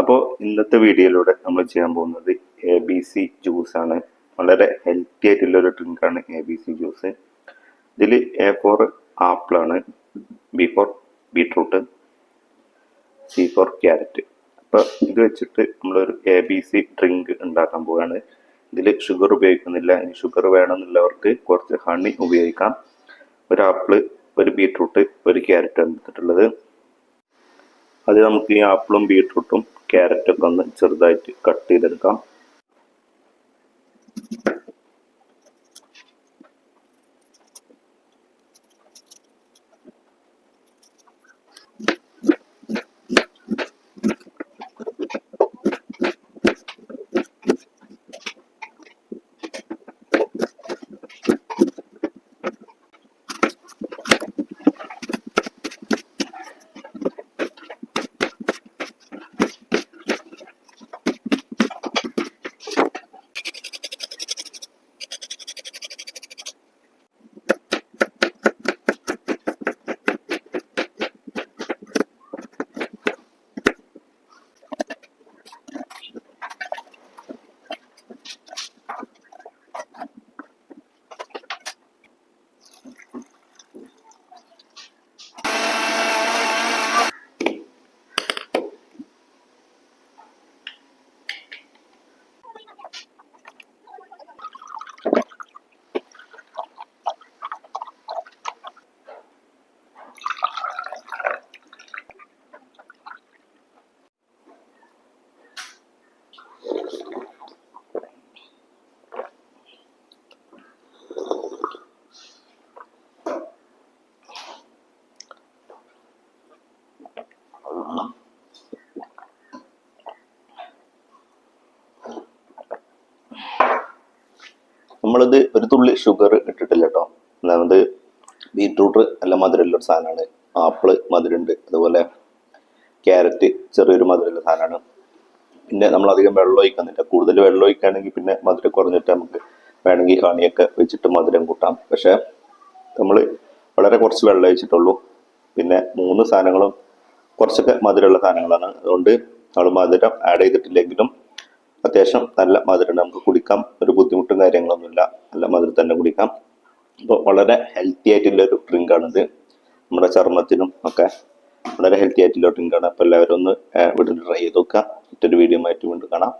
അപ്പോൾ ഇന്നത്തെ വീഡിയോയിലൂടെ നമ്മൾ ചെയ്യാൻ പോകുന്നത് എ ബി സി ജ്യൂസ് ആണ്. വളരെ ഹെൽത്തി ആയിട്ടുള്ള ഒരു ഡ്രിങ്കാണ് എ ബി സി ജ്യൂസ് ഇതിൽ A for ആപ്പിളാണ് B for beetroot C for carrot അപ്പോൾ ഇത് വെച്ചിട്ട് നമ്മളൊരു എ ബി സി ഡ്രിങ്ക് ഉണ്ടാക്കാൻ പോവുകയാണ്. ഇതിൽ ഷുഗർ ഉപയോഗിക്കുന്നില്ല. ഇനി ഷുഗർ വേണമെന്നുള്ളവർക്ക് കുറച്ച് ഹണി ഉപയോഗിക്കാം. ഒരു ആപ്പിൾ ഒരു ബീട്രൂട്ട് ഒരു ക്യാരറ്റ് എടുത്തിട്ടുള്ളത്. അത് നമുക്ക് ഈ ആപ്പിളും ബീട്രൂട്ടും ക്യാരറ്റും ഒക്കെ ഒന്ന് ചെറുതായിട്ട് കട്ട് ചെയ്തെടുക്കാം. നമ്മളിത് ഒരു തുള്ളി ഷുഗർ ഇട്ടിട്ടില്ല കേട്ടോ അതായത് ബീറ്റ്റൂട്ട് നല്ല മധുരമുള്ള ഒരു സാധനമാണ്. ആപ്പിൾ മധുരമുണ്ട്. അതുപോലെ ക്യാരറ്റ് ചെറിയൊരു മധുരമുള്ള സാധനമാണ്. പിന്നെ നമ്മൾ അധികം വെള്ളം ഒഴിക്കുന്നില്ല. കൂടുതൽ വെള്ളം ഒഴിക്കുകയാണെങ്കിൽ പിന്നെ മധുരം കുറഞ്ഞിട്ട് നമുക്ക് വേണമെങ്കിൽ ഹണിയൊക്കെ വെച്ചിട്ട് മധുരം കൂട്ടാം. പക്ഷെ നമ്മൾ വളരെ കുറച്ച് വെള്ളം ഒഴിച്ചിട്ടുള്ളൂ. പിന്നെ മൂന്ന് സാധനങ്ങളും കുറച്ചൊക്കെ മധുരമുള്ള സാധനങ്ങളാണ്. അതുകൊണ്ട് നമ്മൾ മധുരം ആഡ് ചെയ്തിട്ടില്ലെങ്കിലും അത്യാവശ്യം നല്ല മധുരം നമുക്ക് കുടിക്കാം. ഒരു ബുദ്ധിമുട്ടും കാര്യങ്ങളൊന്നുമില്ല. നല്ല മധുരം തന്നെ കുടിക്കാം. അപ്പോൾ വളരെ ഹെൽത്തി ആയിട്ടുള്ള ഒരു ഡ്രിങ്ക് ഡ്രിങ്കാണിത് നമ്മുടെ ചർമ്മത്തിനും ഒക്കെ വളരെ ഹെൽത്തി ആയിട്ടുള്ള ഡ്രിങ്ക് ആണ്. അപ്പോൾ എല്ലാവരും ഒന്ന് വീട്ടിൽ ട്രൈ ചെയ്ത് നോക്കുക. മറ്റൊരു വീഡിയോ ആയിട്ട് വീണ്ടും കാണാം.